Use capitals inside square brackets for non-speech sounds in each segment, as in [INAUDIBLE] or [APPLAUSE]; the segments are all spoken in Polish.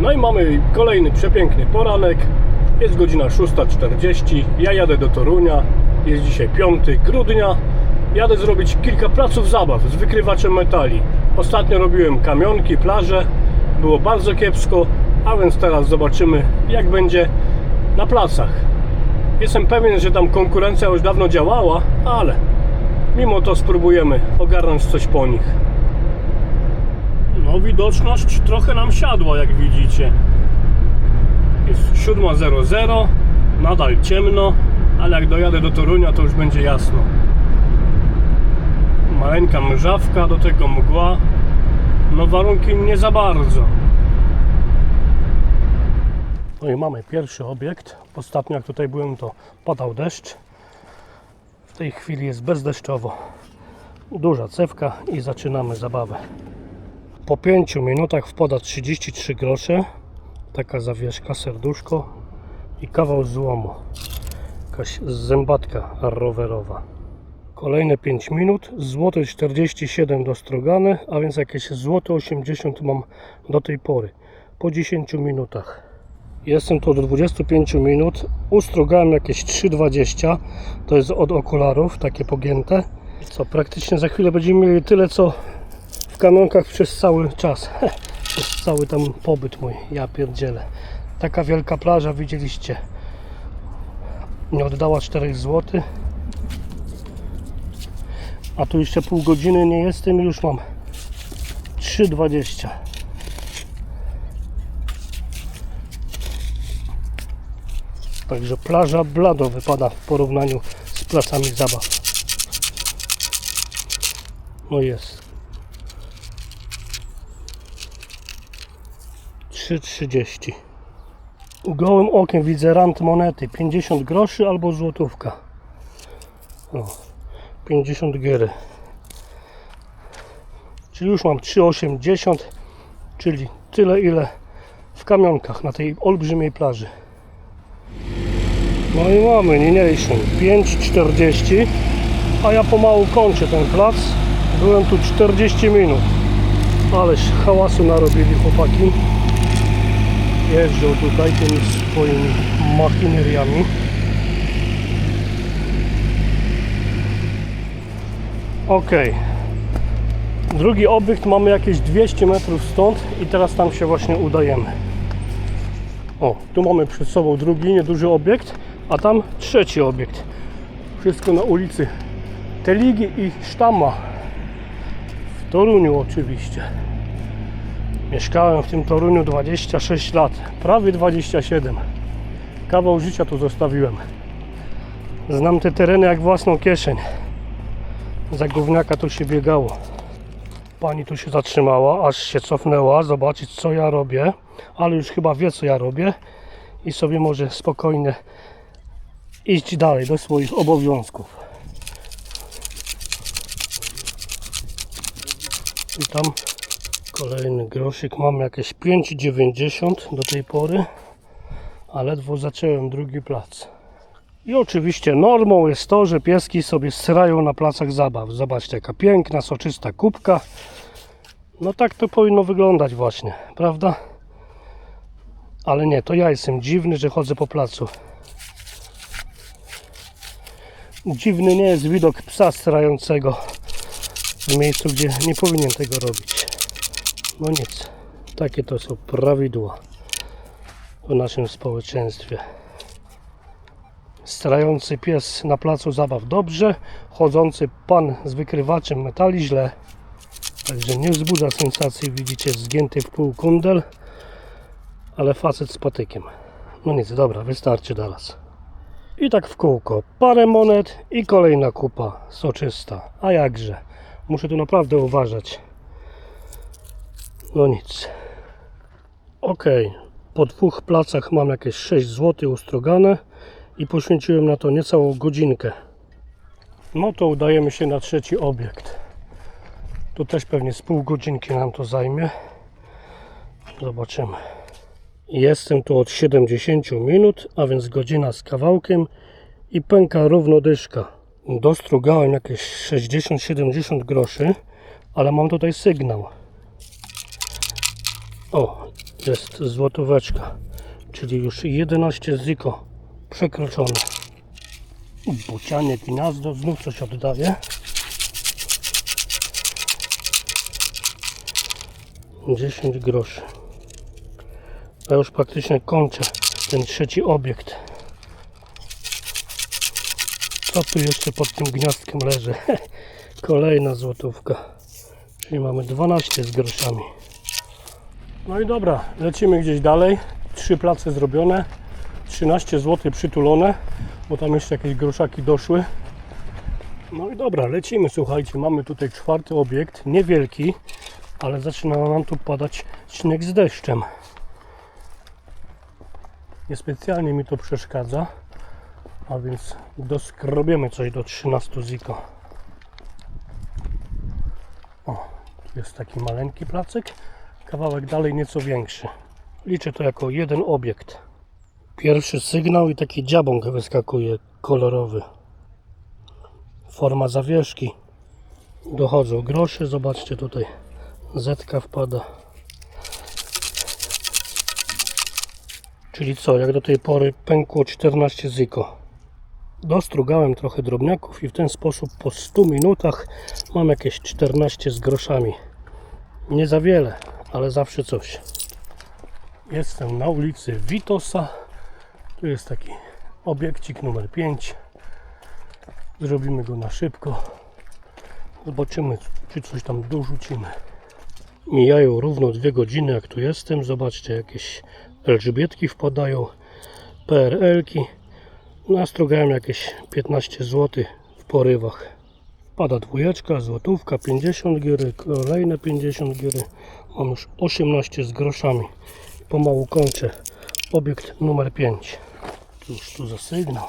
No i mamy kolejny przepiękny poranek. Jest godzina 6.40. Ja jadę do Torunia. Jest dzisiaj 5 grudnia. Jadę zrobić kilka placów zabaw z wykrywaczem metali. Ostatnio robiłem kamionki, plaże. Było bardzo kiepsko, a więc teraz zobaczymy jak będzie na placach. Jestem pewien, że tam konkurencja już dawno działała, ale mimo to spróbujemy ogarnąć coś po nich. No widoczność trochę nam siadła jak widzicie. Jest 7.00, nadal ciemno, ale jak dojadę do Torunia to już będzie jasno. Maleńka mrzawka, do tego mgła. No warunki nie za bardzo. No i mamy pierwszy obiekt. Ostatnio jak tutaj byłem to padał deszcz. W tej chwili jest bezdeszczowo. Duża cewka i zaczynamy zabawę. Po 5 minutach wpada 33 grosze. Taka zawieszka, serduszko i kawał złomu. Jakaś zębatka rowerowa. Kolejne 5 minut. Złote 47 dostrogane, a więc jakieś złote 80 mam do tej pory. Po 10 minutach. Jestem tu od 25 minut. Ustrogałem jakieś 3,20. To jest od okularów, takie pogięte. Co praktycznie za chwilę będziemy mieli tyle co w kamionkach przez cały czas. [LAUGHS] Przez cały tam pobyt mój. Ja pierdzielę. Taka wielka plaża widzieliście. Nie oddała 4 zł. A tu jeszcze pół godziny nie jestem i już mam 3,20. Także plaża blado wypada w porównaniu z placami zabaw. No jest. 3,30. Gołym okiem widzę rant monety 50 groszy albo złotówka. O, 50 giery. Czyli już mam 3,80, czyli tyle ile w kamionkach na tej olbrzymiej plaży. No i mamy niniejszą 5,40 a ja pomału kończę ten plac byłem tu 40 minut ależ hałasu narobili chłopaki jeżdżą tutaj tymi swoimi machyneriami ok drugi obiekt mamy jakieś 200 metrów stąd i teraz tam się właśnie udajemy o, tu mamy przed sobą drugi nieduży obiekt, a tam trzeci obiekt. Wszystko na ulicy Teligi i Sztama. W Toruniu oczywiście. Mieszkałem w tym Toruniu 26 lat, prawie 27. Kawał życia tu zostawiłem. Znam te tereny jak własną kieszeń. Za gówniaka tu się biegało. Pani tu się zatrzymała, aż się cofnęła, zobaczyć co ja robię, ale już chyba wie co ja robię i sobie może spokojnie iść dalej do swoich obowiązków. I tam kolejny grosik, mam jakieś 5,90 do tej pory, a ledwo zacząłem drugi plac. I oczywiście normą jest to, że pieski sobie srają na placach zabaw. Zobaczcie, jaka piękna, soczysta kubka. No tak to powinno wyglądać właśnie, prawda? Ale nie, to ja jestem dziwny, że chodzę po placu. Dziwny nie jest widok psa strającego w miejscu, gdzie nie powinien tego robić. No nic, takie to są prawidła w naszym społeczeństwie. Strający pies na placu zabaw dobrze, chodzący pan z wykrywaczem metali źle. Także nie wzbudza sensacji, widzicie, zgięty w pół kundel, ale facet z patykiem. No nic, dobra, wystarczy teraz. I tak w kółko, parę monet i kolejna kupa soczysta. A jakże, muszę tu naprawdę uważać. No nic. Ok, po dwóch placach mam jakieś 6 zł ustrogane i poświęciłem na to niecałą godzinkę. No to udajemy się na trzeci obiekt. Tu też pewnie z pół godzinki nam to zajmie. Zobaczymy. Jestem tu od 70 minut, a więc godzina z kawałkiem i pęka równo dyszka. Dostrugałem jakieś 60-70 groszy, ale mam tutaj sygnał. O, jest złotóweczka, czyli już 11 ziko przekroczone. Bucianie gniazdo, znów coś oddaje. 10 groszy. Ja już praktycznie kończę ten trzeci obiekt. Co tu jeszcze pod tym gniazdkiem leży? [LAUGHS] Kolejna złotówka. Czyli mamy 12 z groszami. No i dobra, lecimy gdzieś dalej. Trzy place zrobione. 13 zł przytulone, bo tam jeszcze jakieś groszaki doszły. No i dobra, lecimy, słuchajcie. Mamy tutaj czwarty obiekt, niewielki, ale zaczyna nam tu padać śnieg z deszczem. Niespecjalnie mi to przeszkadza, a więc doskrobiemy coś do 13 ziko. O, tu jest taki maleńki placek, kawałek dalej nieco większy. Liczę to jako jeden obiekt. Pierwszy sygnał i taki dziabąk wyskakuje kolorowy. Forma zawieszki. Dochodzą grosze, zobaczcie tutaj. Zetka wpada. Czyli co, jak do tej pory pękło 14 zyko. Dostrugałem trochę drobniaków i w ten sposób po 100 minutach mam jakieś 14 z groszami. Nie za wiele, ale zawsze coś. Jestem na ulicy Witosa. Tu jest taki obiekcik numer 5. Zrobimy go na szybko. Zobaczymy, czy coś tam dorzucimy. Mijają równo dwie godziny, jak tu jestem. Zobaczcie, jakieś Elżbietki wpadają, PRL-ki. Nastrugałem jakieś 15 zł w porywach. Pada dwójeczka, złotówka, 50 giry, kolejne 50 giry. Mam już 18 z groszami. Pomału kończę. Obiekt numer 5. Cóż tu za sygnał?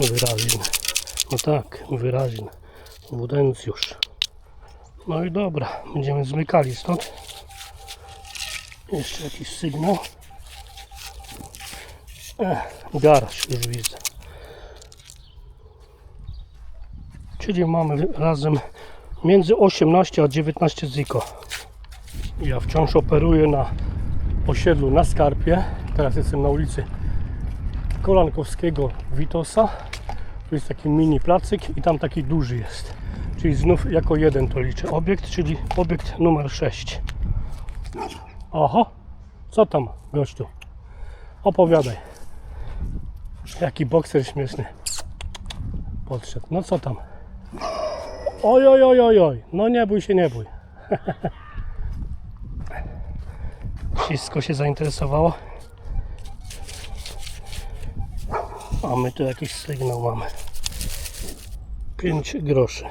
Wyraźny. No tak, wyraźny. Wudencjusz. No i dobra, będziemy zmykali stąd. Jeszcze jakiś sygnał. Ech, garaż już widzę. Czyli mamy razem między 18 a 19 ziko. Ja wciąż operuję na osiedlu na Skarpie. Teraz jestem na ulicy Kolankowskiego Witosa. Tu jest taki mini placyk i tam taki duży jest. Czyli znów jako jeden to liczę obiekt, czyli obiekt numer 6. Oho, co tam gościu? Opowiadaj. Jaki bokser śmieszny. Podszedł. No co tam? Oj, oj, oj, oj, oj. No nie bój się, nie bój. Wszystko się zainteresowało. A my tu jakiś sygnał mamy. 5 groszy.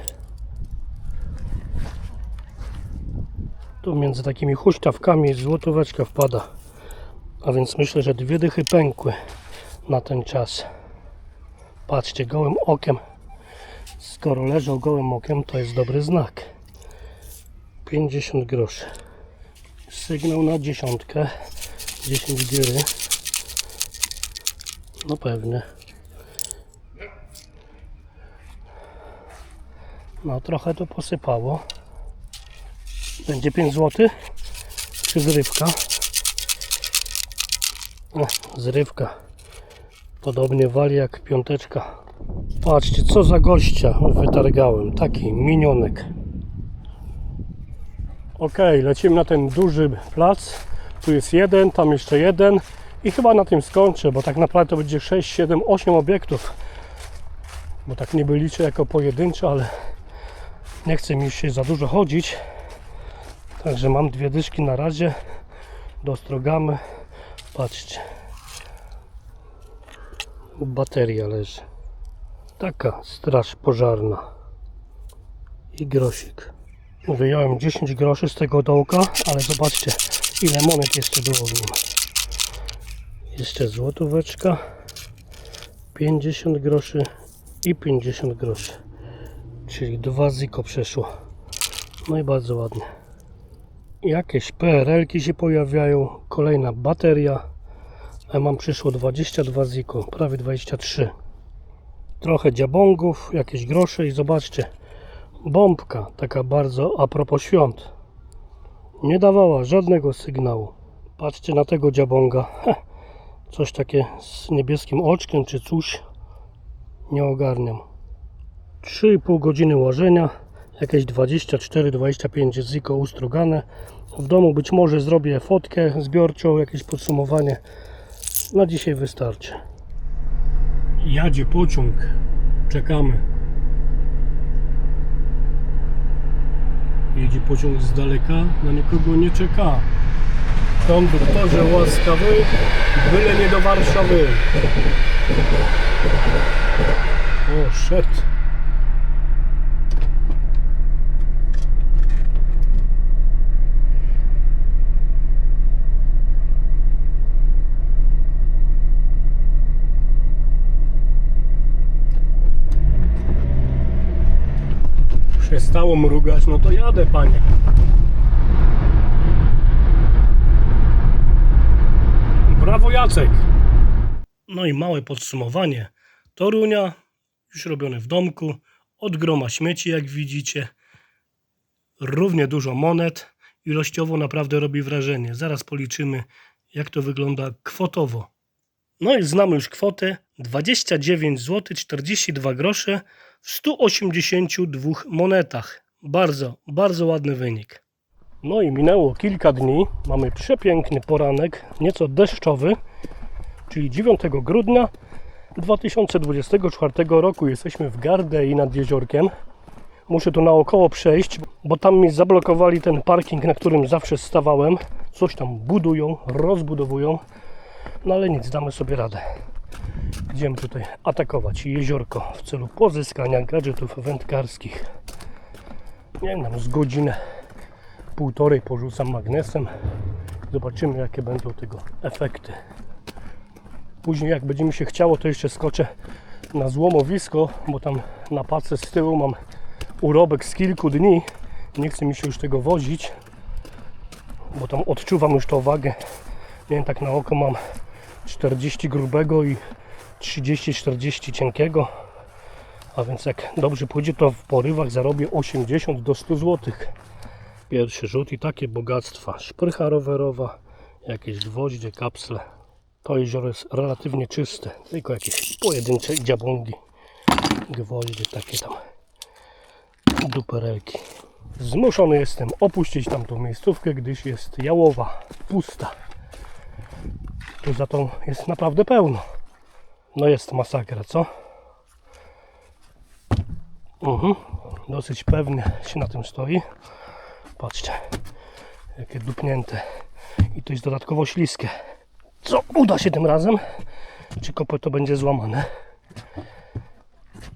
Tu między takimi huśtawkami złotóweczka wpada. A więc myślę, że dwie dychy pękły na ten czas. Patrzcie, gołym okiem. Skoro leżał gołym okiem, to jest dobry znak. 50 groszy. Sygnał na dziesiątkę. 10 giry. No pewnie. No trochę to posypało. Będzie 5 zł. Czy zrywka? O, zrywka. Podobnie wali jak piąteczka. Patrzcie, co za gościa wytargałem. Taki minionek. Ok, lecimy na ten duży plac. Tu jest jeden, tam jeszcze jeden. I chyba na tym skończę, bo tak naprawdę to będzie 6, 7, 8 obiektów. Bo tak niby liczę jako pojedyncze, ale nie chce mi się za dużo chodzić. Także mam dwie dyszki na razie. Dostrogamy. Patrzcie. Bateria leży. Taka straż pożarna. I grosik. Wyjąłem 10 groszy z tego dołka, ale zobaczcie ile monet jeszcze było w nim. Jeszcze złotóweczka. 50 groszy i 50 groszy. Czyli dwa ziko przeszło. No i bardzo ładnie. Jakieś PRL-ki się pojawiają. Kolejna bateria. Mam przyszło 22 ziko, prawie 23. Trochę dziabongów, jakieś grosze i zobaczcie. Bombka, taka bardzo a propos świąt. Nie dawała żadnego sygnału. Patrzcie na tego dziabonga. Heh, coś takie z niebieskim oczkiem czy coś. Nie ogarniam. 3,5 godziny łażenia. Jakieś 24-25 ziko ustrugane. W domu być może zrobię fotkę zbiorczą, jakieś podsumowanie. Na dzisiaj wystarczy. Jadzie pociąg. Czekamy. Jedzie pociąg z daleka, na nikogo nie czeka. Konduktorze łaskawy, byle nie do Warszawy. O, szedł. Przestało mrugać, no to jadę, panie. Brawo, Jacek. No i małe podsumowanie. Torunia, już robione w domku. Od groma śmieci, jak widzicie. Równie dużo monet. Ilościowo naprawdę robi wrażenie. Zaraz policzymy, jak to wygląda kwotowo. No i znamy już kwotę 29 zł 42 grosze w 182 monetach. Bardzo, bardzo ładny wynik. No i minęło kilka dni. Mamy przepiękny poranek, nieco deszczowy, czyli 9 grudnia 2024 roku. Jesteśmy w Gardei nad jeziorkiem. Muszę tu naokoło przejść, bo tam mi zablokowali ten parking, na którym zawsze stawałem. Coś tam budują, rozbudowują. No ale nic, damy sobie radę. Idziemy tutaj atakować jeziorko w celu pozyskania gadżetów wędkarskich. Nie wiem, z godzinę, półtorej porzucam magnesem. Zobaczymy, jakie będą tego efekty. Później, jak będzie mi się chciało, to jeszcze skoczę na złomowisko, bo tam na pace z tyłu mam urobek z kilku dni. Nie chce mi się już tego wozić, bo tam odczuwam już tą wagę. Nie wiem, tak na oko mam 40 grubego i 30-40 cienkiego. A więc jak dobrze pójdzie, to w porywach zarobię 80 do 100 zł. Pierwszy rzut i takie bogactwa. Szprycha rowerowa, jakieś gwoździe, kapsle. To jezioro jest relatywnie czyste, tylko jakieś pojedyncze dziabągi, gwoździe, takie tam duperelki. Zmuszony jestem opuścić tamtą miejscówkę, gdyż jest jałowa, pusta. Tu za tą jest naprawdę pełno. No jest masakra, co? Mhm. Dosyć pewnie się na tym stoi. Patrzcie, jakie dupnięte. I to jest dodatkowo śliskie. Co uda się tym razem? Czy kopę to będzie złamane?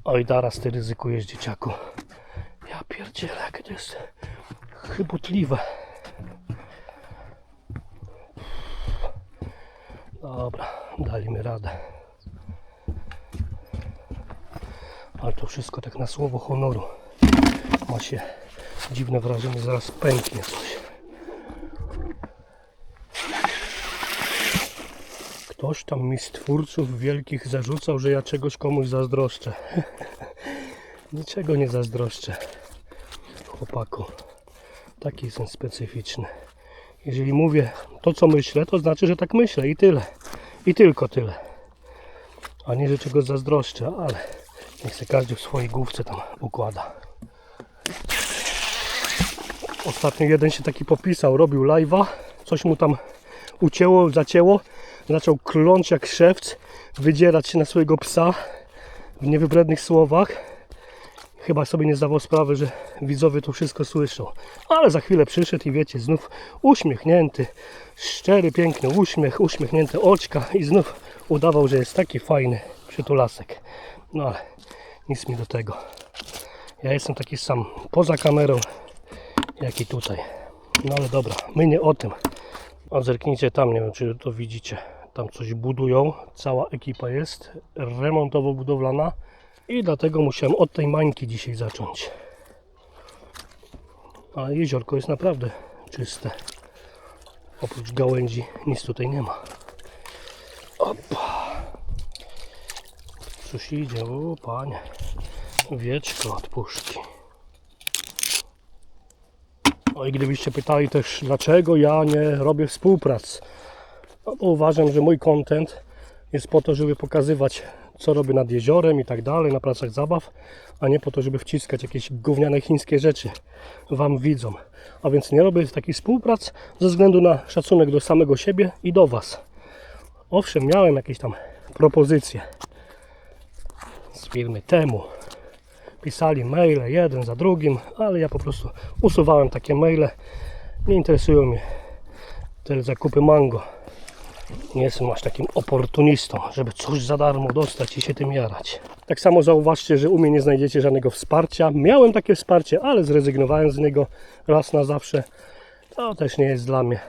Oj, teraz ty ryzykujesz, dzieciaku. Ja pierdzielę, jakie to jest chybotliwe. Dobra, dali mi radę. Ale to wszystko tak na słowo honoru. Ma się dziwne wrażenie, zaraz pęknie coś. Ktoś tam mi z twórców wielkich zarzucał, że ja czegoś komuś zazdroszczę. [LAUGHS] Niczego nie zazdroszczę. Chłopaku. Taki jestem specyficzny. Jeżeli mówię to, co myślę, to znaczy, że tak myślę i tyle. I tylko tyle. A nie, że czegoś zazdroszczę, ale niech się każdy w swojej główce tam układa. Ostatnio jeden się taki popisał, robił live'a, coś mu tam ucięło, zacięło, zaczął kląć jak szewc, wydzierać się na swojego psa w niewybrednych słowach. Chyba sobie nie zdawał sprawy, że widzowie to wszystko słyszą. Ale za chwilę przyszedł i wiecie, znów uśmiechnięty, szczery, piękny uśmiech, uśmiechnięte oczka i znów udawał, że jest taki fajny przytulasek. No ale nic mi do tego. Ja jestem taki sam poza kamerą, jak i tutaj. No ale dobra, my nie o tym. A zerknijcie tam, nie wiem czy to widzicie. Tam coś budują, cała ekipa jest remontowo-budowlana i dlatego musiałem od tej mańki dzisiaj zacząć. A jeziorko jest naprawdę czyste. Oprócz gałęzi nic tutaj nie ma. Opa. Coś idzie, o panie. Wieczko od puszki. No i gdybyście pytali też, dlaczego ja nie robię współprac, no bo uważam, że mój content jest po to, żeby pokazywać, co robię nad jeziorem i tak dalej, na placach zabaw, a nie po to, żeby wciskać jakieś gówniane chińskie rzeczy Wam widzom. A więc nie robię takich współprac ze względu na szacunek do samego siebie i do Was. Owszem, miałem jakieś tam propozycje z firmy temu. Pisali maile jeden za drugim, ale ja po prostu usuwałem takie maile. Nie interesują mnie te zakupy mango. Nie jestem aż takim oportunistą, żeby coś za darmo dostać i się tym jarać. Tak samo zauważcie, że u mnie nie znajdziecie żadnego wsparcia. Miałem takie wsparcie, ale zrezygnowałem z niego raz na zawsze. To też nie jest dla mnie.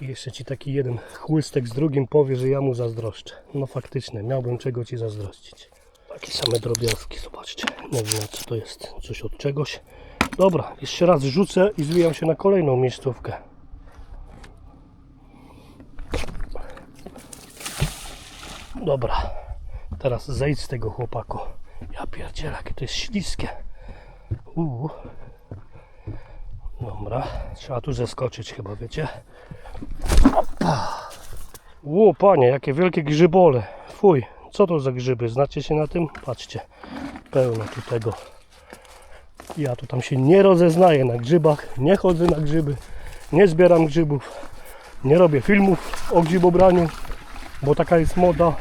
I jeszcze ci taki jeden chłystek z drugim powie, że ja mu zazdroszczę. No faktycznie, miałbym czego ci zazdrościć. Takie same drobiazgi, zobaczcie. Nie wiem co to jest, coś od czegoś. Dobra, jeszcze raz rzucę i zwijam się na kolejną miejscówkę. Dobra, teraz zejdź z tego chłopaku. Ja pierdzielę, jakie to jest śliskie. Uuu. Dobra, trzeba tu zeskoczyć chyba, wiecie? Ło, panie, jakie wielkie grzybole. Fuj, co to za grzyby? Znacie się na tym? Patrzcie, pełno tu tego. Ja tu tam się nie rozeznaję na grzybach, nie chodzę na grzyby, nie zbieram grzybów, nie robię filmów o grzybobraniu, bo taka jest moda.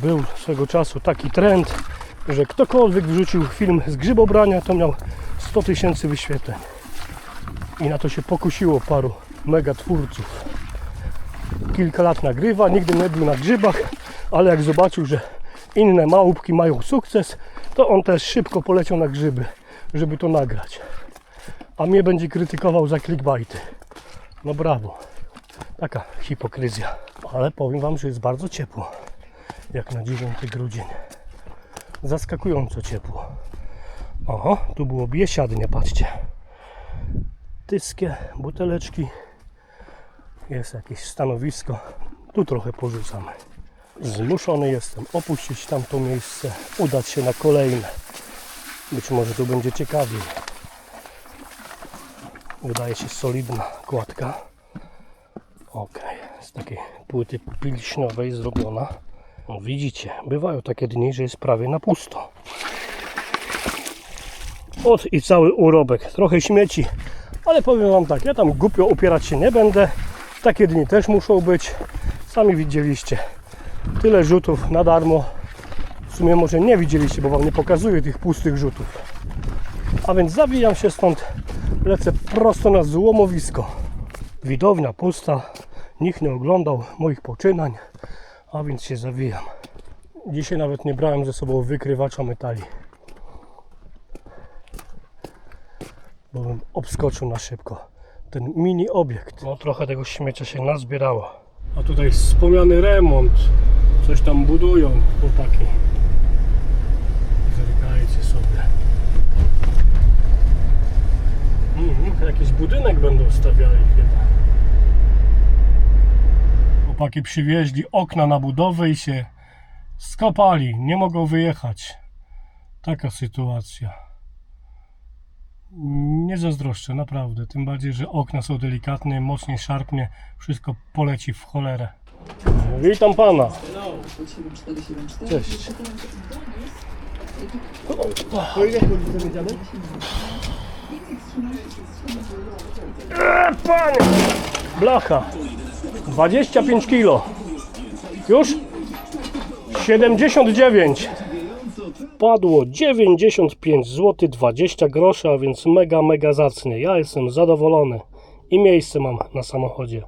Był swego czasu taki trend, że ktokolwiek wrzucił film z grzybobrania, to miał 100 tysięcy wyświetleń. I na to się pokusiło paru mega twórców. Kilka lat nagrywa, nigdy nie był na grzybach, ale jak zobaczył, że inne małpki mają sukces, to on też szybko poleciał na grzyby, żeby to nagrać. A mnie będzie krytykował za clickbaity. No brawo. Taka hipokryzja. Ale powiem Wam, że jest bardzo ciepło. Jak na 9 grudzień. Zaskakująco ciepło. Oho, tu było biesiadnie, patrzcie. Tyskie, buteleczki. Jest jakieś stanowisko. Tu trochę porzucamy. Zmuszony jestem opuścić tamto miejsce, udać się na kolejne. Być może tu będzie ciekawiej. Wydaje się solidna kładka. Ok, z takiej płyty pilśniowej zrobiona. O, widzicie, bywają takie dni, że jest prawie na pusto. Ot i cały urobek. Trochę śmieci, ale powiem Wam tak, ja tam głupio upierać się nie będę. Takie dni też muszą być. Sami widzieliście. Tyle rzutów na darmo. W sumie może nie widzieliście, bo Wam nie pokazuję tych pustych rzutów. A więc zawijam się stąd. Lecę prosto na złomowisko. Widownia pusta. Nikt nie oglądał moich poczynań. A więc się zawijam. Dzisiaj nawet nie brałem ze sobą wykrywacza metali. Bo bym obskoczył na szybko. Ten mini obiekt. No trochę tego śmiecia się nazbierało. A tutaj wspomniany remont. Coś tam budują chłopaki. Zerkajcie sobie. Mhm, jakiś budynek będą stawiali chyba. Chłopaki przywieźli okna na budowę i się skopali. Nie mogą wyjechać. Taka sytuacja. Nie zazdroszczę, naprawdę. Tym bardziej, że okna są delikatne, mocniej szarpnie, wszystko poleci w cholerę. Witam pana. Cześć. E, panie! Blacha. 25 kilo. Już? 79. Padło 95 zł 20 groszy, a więc mega, mega zacnie. Ja jestem zadowolony i miejsce mam na samochodzie.